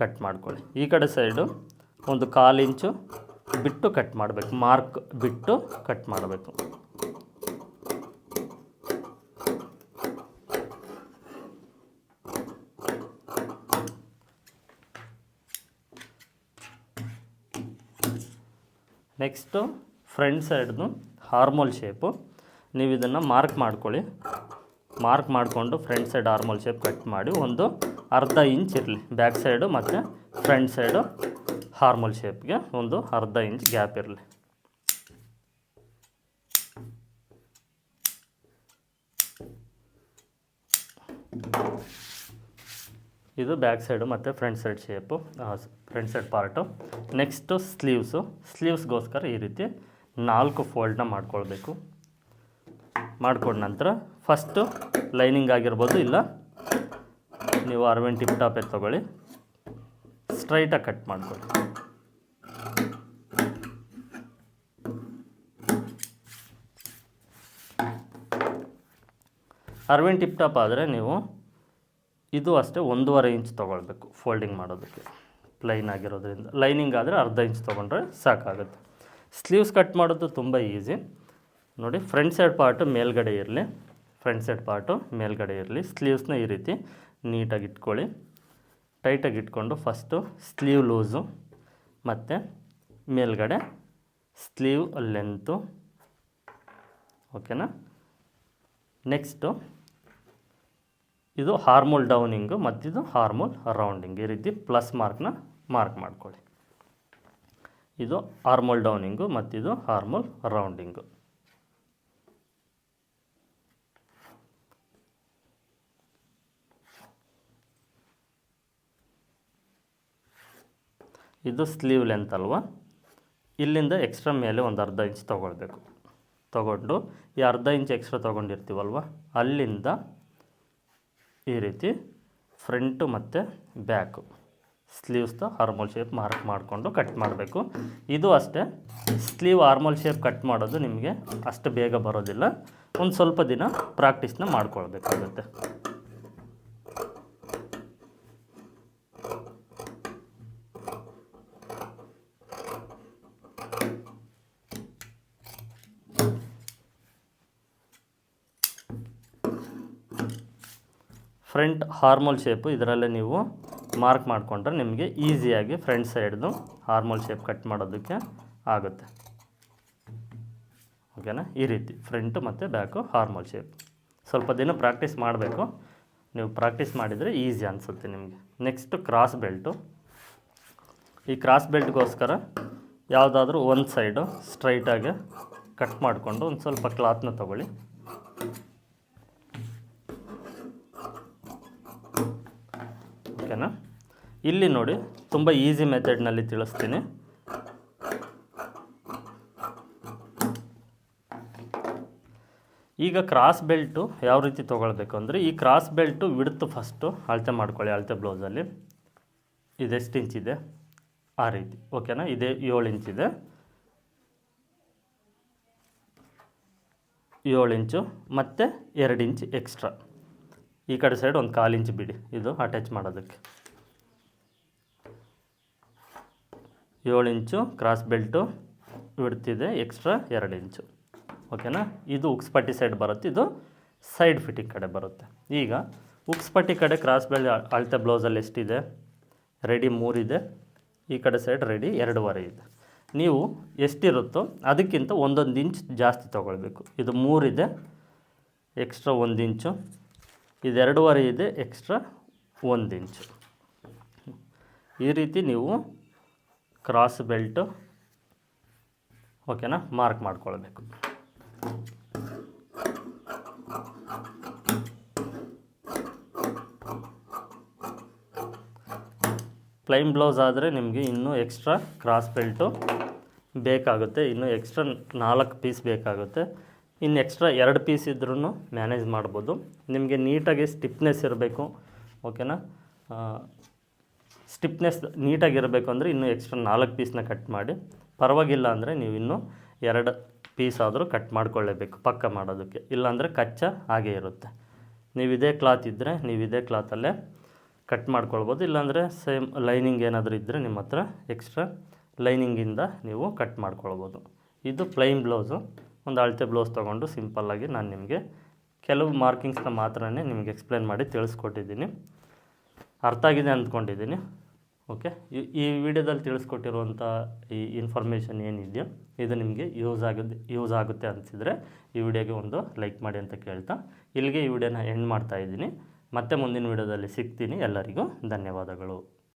S1: ಕಟ್ ಮಾಡ್ಕೊಳ್ಳಿ. ಈ ಕಡೆ ಸೈಡು ಒಂದು ಕಾಲು ಇಂಚು ಬಿಟ್ಟು ಕಟ್ ಮಾಡಬೇಕು. ಮಾರ್ಕ್ ಬಿಟ್ಟು ಕಟ್ ಮಾಡಬೇಕು. ನೆಕ್ಸ್ಟು ಫ್ರಂಟ್ ಸೈಡ್ದು ಹಾರ್ಮೋಲ್ ಶೇಪು. ನೀವು ಇದನ್ನು ಮಾರ್ಕ್ ಮಾಡ್ಕೊಳ್ಳಿ. ಮಾರ್ಕ್ ಮಾಡಿಕೊಂಡು front side armhole shape cut ಮಾಡಿ ಒಂದು ಅರ್ಧ ಇಂಚ್ ಇರಲಿ. ಬ್ಯಾಕ್ ಸೈಡು ಮತ್ತು ಫ್ರಂಟ್ ಸೈಡು ಹಾರ್ಮೋಲ್ ಶೇಪ್ಗೆ ಒಂದು ಅರ್ಧ ಇಂಚ್ ಗ್ಯಾಪ್ ಇರಲಿ. ಇದು ಬ್ಯಾಕ್ ಸೈಡು ಮತ್ತು front side shape front side part next sleeves ಸ್ಲೀವ್ಸ್ಗೋಸ್ಕರ ಈ ರೀತಿ ನಾಲ್ಕು ಫೋಲ್ಡ್ನ ಮಾಡ್ಕೊಳ್ಬೇಕು. ಮಾಡ್ಕೊಂಡ ನಂತರ ಫಸ್ಟು ಲೈನಿಂಗ್ ಆಗಿರ್ಬೋದು ಇಲ್ಲ, ನೀವು ಅರವಿಂದ್ ಟಿಪ್ ಟಾಪೇ ತೊಗೊಳ್ಳಿ. ಸ್ಟ್ರೈಟಾಗಿ ಕಟ್ ಮಾಡ್ಕೊಳ್ಳಿ ಅರವಿಂದ್ ಟಿಪ್ ಟಾಪ್ ಆದರೆ ನೀವು ಇದು ಅಷ್ಟೇ ಒಂದೂವರೆ ಇಂಚ್ ತೊಗೊಳ್ಬೇಕು ಫೋಲ್ಡಿಂಗ್ ಮಾಡೋದಕ್ಕೆ. ಪ್ಲೈನ್ ಆಗಿರೋದ್ರಿಂದ. ಲೈನಿಂಗ್ ಆದರೆ ಅರ್ಧ ಇಂಚ್ ತೊಗೊಂಡ್ರೆ ಸಾಕಾಗುತ್ತೆ. ಸ್ಲೀವ್ಸ್ ಕಟ್ ಮಾಡೋದು ತುಂಬ ಈಸಿ ನೋಡಿ ಫ್ರಂಟ್ ಸೈಡ್ ಪಾರ್ಟು ಮೇಲ್ಗಡೆ ಇರಲಿ. ಫ್ರಂಟ್ ಸೈಡ್ ಪಾರ್ಟು ಮೇಲ್ಗಡೆ ಇರಲಿ. ಸ್ಲೀವ್ಸ್ನ ಈ ರೀತಿ ನೀಟಾಗಿ ಇಟ್ಕೊಳ್ಳಿ. ಟೈಟಾಗಿ ಇಟ್ಕೊಂಡು ಫಸ್ಟು ಸ್ಲೀವ್ ಲೂಸು ಮತ್ತು ಮೇಲ್ಗಡೆ ಸ್ಲೀವ್ ಲೆಂತು ಓಕೆನಾ ನೆಕ್ಸ್ಟು ಇದು ಹಾರ್ಮೋಲ್ ಡೌನಿಂಗು ಮತ್ತಿದು ಹಾರ್ಮೋಲ್ ರೌಂಡಿಂಗ್. ಈ ರೀತಿ ಪ್ಲಸ್ ಮಾರ್ಕ್ನ ಮಾರ್ಕ್ ಮಾಡ್ಕೊಳ್ಳಿ. ಇದು ಹಾರ್ಮೋಲ್ ಡೌನಿಂಗು ಮತ್ತಿದು ಹಾರ್ಮೋಲ್ ರೌಂಡಿಂಗು. ಇದು ಸ್ಲೀವ್ ಲೆಂತ್ ಅಲ್ವಾ? ಇಲ್ಲಿಂದ ಎಕ್ಸ್ಟ್ರಾ ಮೇಲೆ ಒಂದು ಅರ್ಧ ಇಂಚ್ ತೊಗೊಳ್ಬೇಕು. ತೊಗೊಂಡು ಈ ಅರ್ಧ ಇಂಚ್ ಎಕ್ಸ್ಟ್ರಾ ತೊಗೊಂಡಿರ್ತೀವಲ್ವ? ಅಲ್ಲಿಂದ ಈ ರೀತಿ ಫ್ರಂಟು ಮತ್ತು ಬ್ಯಾಕು. ಸ್ಲೀವ್ಸ್ದು ಹಾರ್ಮೋಲ್ ಶೇಪ್ ಮಾರ್ಕ್ ಮಾಡಿಕೊಂಡು ಕಟ್ ಮಾಡಬೇಕು. ಇದು ಅಷ್ಟೇ. ಸ್ಲೀವ್ ಹಾರ್ಮೋಲ್ ಶೇಪ್ ಕಟ್ ಮಾಡೋದು ನಿಮಗೆ ಅಷ್ಟು ಬೇಗ ಬರೋದಿಲ್ಲ. ಒಂದು ಸ್ವಲ್ಪ ದಿನ ಪ್ರಾಕ್ಟೀಸ್ನ ಮಾಡ್ಕೊಳ್ಬೇಕಾಗುತ್ತೆ. ಫ್ರಂಟ್ ಹಾರ್ಮೋಲ್ ಶೇಪು ಇದರಲ್ಲೇ ನೀವು ಮಾರ್ಕ್ ಮಾಡಿಕೊಂಡ್ರೆ ನಿಮಗೆ ಈಸಿಯಾಗಿ ಫ್ರಂಟ್ ಸೈಡ್ದು ಹಾರ್ಮೋಲ್ ಶೇಪ್ ಕಟ್ ಮಾಡೋದಕ್ಕೆ ಆಗುತ್ತೆ. ಓಕೆನಾ? ಈ ರೀತಿ ಫ್ರಂಟು ಮತ್ತು ಬ್ಯಾಕು ಹಾರ್ಮೋಲ್ ಶೇಪ್. ಸ್ವಲ್ಪ ದಿನ ಪ್ರಾಕ್ಟೀಸ್ ಮಾಡಬೇಕು. ನೀವು ಪ್ರಾಕ್ಟೀಸ್ ಮಾಡಿದರೆ ಈಸಿ ಅನಿಸುತ್ತೆ ನಿಮಗೆ. Next cross belt. ಈ ಕ್ರಾಸ್ ಬೆಲ್ಟ್ಗೋಸ್ಕರ ಯಾವುದಾದ್ರೂ ಒಂದು ಸೈಡು ಸ್ಟ್ರೈಟಾಗಿ ಕಟ್ ಮಾಡಿಕೊಂಡು ಒಂದು ಸ್ವಲ್ಪ ಕ್ಲಾತ್ನ ತೊಗೊಳ್ಳಿ. ಇಲ್ಲಿ ನೋಡಿ, ತುಂಬ ಈಸಿ ಮೆಥಡ್ನಲ್ಲಿ ತಿಳಿಸ್ತೀನಿ. ಈಗ ಕ್ರಾಸ್ ಬೆಲ್ಟು ಯಾವ ರೀತಿ ತೊಗೊಳ್ಬೇಕು ಅಂದರೆ, ಈ ಕ್ರಾಸ್ ಬೆಲ್ಟು ವಿಡ್ತು ಫಸ್ಟು ಅಳತೆ ಮಾಡ್ಕೊಳ್ಳಿ, ಅಳತೆ ಬ್ಲೌಸಲ್ಲಿ ಇದೆಷ್ಟು ಇಂಚಿದೆ ಆ ರೀತಿ ಓಕೆನಾ ಇದೆ ಏಳು ಇಂಚಿದೆ ಏಳು ಇಂಚು ಮತ್ತು ಎರಡು ಇಂಚ್ ಎಕ್ಸ್ಟ್ರಾ ಈ ಕಡೆ ಸೈಡ್ ಒಂದು ಕಾಲು ಇಂಚ್ ಬಿಡಿ, ಇದು ಅಟ್ಯಾಚ್ ಮಾಡೋದಕ್ಕೆ. ಏಳು ಇಂಚು ಕ್ರಾಸ್ ಬೆಲ್ಟು ಬಿಡ್ತಿದೆ ಎಕ್ಸ್ಟ್ರಾ ಎರಡು ಇಂಚು. ಓಕೆನಾ ಇದು ಉಕ್ಸ್ಪಟ್ಟಿ ಸೈಡ್ ಬರುತ್ತೆ, ಇದು ಸೈಡ್ ಫಿಟ್ಟಿಂಗ್ ಕಡೆ ಬರುತ್ತೆ. ಈಗ ಉಕ್ಸ್ಪಟ್ಟಿ ಕಡೆ ಕ್ರಾಸ್ ಬೆಲ್ಟ್ ಅಳತೆ ಬ್ಲೌಸಲ್ಲಿ ಎಷ್ಟಿದೆ? ರೆಡಿ ಮೂರಿದೆ ಈ ಕಡೆ ಸೈಡ್ ರೆಡಿ ಎರಡೂವರೆ ಇದೆ. ನೀವು ಎಷ್ಟಿರುತ್ತೋ ಅದಕ್ಕಿಂತ ಒಂದೊಂದು ಇಂಚ್ ಜಾಸ್ತಿ ತೊಗೊಳ್ಬೇಕು. ಇದು ಮೂರಿದೆ ಎಕ್ಸ್ಟ್ರಾ ಒಂದು ಇಂಚು. ಇದು ಎರಡೂವರೆ ಇದೆ ಎಕ್ಸ್ಟ್ರಾ ಒಂದು ಇಂಚು. ಈ ರೀತಿ ನೀವು ಕ್ರಾಸ್ ಬೆಲ್ಟು ಓಕೆನಾ ಮಾರ್ಕ್ ಮಾಡ್ಕೊಳ್ಬೇಕು. ಪ್ಲೈನ್ ಬ್ಲೌಸ್ ಆದರೆ ನಿಮಗೆ ಇನ್ನೂ ಎಕ್ಸ್ಟ್ರಾ ಕ್ರಾಸ್ ಬೆಲ್ಟು ಬೇಕಾಗುತ್ತೆ. ಇನ್ನು ಎಕ್ಸ್ಟ್ರಾ ನಾಲ್ಕು ಪೀಸ್ ಬೇಕಾಗುತ್ತೆ. ಇನ್ನು ಎಕ್ಸ್ಟ್ರಾ ಎರಡು ಪೀಸ್ ಇದ್ರೂ ಮ್ಯಾನೇಜ್ ಮಾಡ್ಬೋದು. ನಿಮಗೆ ನೀಟಾಗಿ ಸ್ಟಿಫ್ನೆಸ್ ಇರಬೇಕು. ಓಕೆನಾ ಸ್ಟಿಫ್ನೆಸ್ ನೀಟಾಗಿರಬೇಕು ಅಂದರೆ ಇನ್ನೂ ಎಕ್ಸ್ಟ್ರಾ ನಾಲ್ಕು ಪೀಸ್ನ ಕಟ್ ಮಾಡಿ. ಪರವಾಗಿಲ್ಲ ಅಂದರೆ ನೀವು ಇನ್ನೂ ಎರಡು ಪೀಸ್ ಆದರೂ ಕಟ್ ಮಾಡ್ಕೊಳ್ಳೇಬೇಕು ಪಕ್ಕ ಮಾಡೋದಕ್ಕೆ. ಇಲ್ಲಾಂದರೆ ಕಚ್ಚಾ ಹಾಗೇ ಇರುತ್ತೆ. ನೀವು ಇದೇ ಕ್ಲಾತ್ ಇದ್ದರೆ ನೀವು ಇದೇ ಕ್ಲಾತಲ್ಲೇ ಕಟ್ ಮಾಡ್ಕೊಳ್ಬೋದು. ಇಲ್ಲಾಂದರೆ ಸೇಮ್ ಲೈನಿಂಗ್ ಏನಾದರೂ ಇದ್ದರೆ ನಿಮ್ಮ ಹತ್ರ ಎಕ್ಸ್ಟ್ರಾ ಲೈನಿಂಗಿಂದ ನೀವು ಕಟ್ ಮಾಡ್ಕೊಳ್ಬೋದು. ಇದು ಪ್ಲೈನ್ ಬ್ಲೌಸು ಒಂದು ಅಳತೆ ಬ್ಲೌಸ್ ತೊಗೊಂಡು ಸಿಂಪಲ್ಲಾಗಿ ನಾನು ನಿಮಗೆ ಕೆಲವು ಮಾರ್ಕಿಂಗ್ಸ್ನ ಮಾತ್ರನೇ ನಿಮಗೆ ಎಕ್ಸ್ಪ್ಲೇನ್ ಮಾಡಿ ತಿಳಿಸ್ಕೊಟ್ಟಿದ್ದೀನಿ. ಅರ್ಥ ಆಗಿದೆ ಅಂದ್ಕೊಂಡಿದ್ದೀನಿ. ಓಕೆ? ಈ- ವಿಡಿಯೋದಲ್ಲಿ ತಿಳಿಸ್ಕೊಟ್ಟಿರುವಂಥ ಈ ಇನ್ಫಾರ್ಮೇಷನ್ ಏನಿದೆಯೋ, ಇದು ನಿಮಗೆ ಯೂಸ್ ಆಗುತ್ತೆ ಯೂಸ್ ಆಗುತ್ತೆ ಅನಿಸಿದರೆ ಈ ವಿಡಿಯೋಗೆ ಒಂದು ಲೈಕ್ ಮಾಡಿ ಅಂತ ಕೇಳ್ತಾ, ಇಲ್ಲಿಗೆ ಈ ವಿಡಿಯೋನ ಎಂಡ್ ಮಾಡ್ತಾ ಇದ್ದೀನಿ. ಮತ್ತೆ ಮುಂದಿನ ವಿಡಿಯೋದಲ್ಲಿ ಸಿಗ್ತೀನಿ. ಎಲ್ಲರಿಗೂ ಧನ್ಯವಾದಗಳು.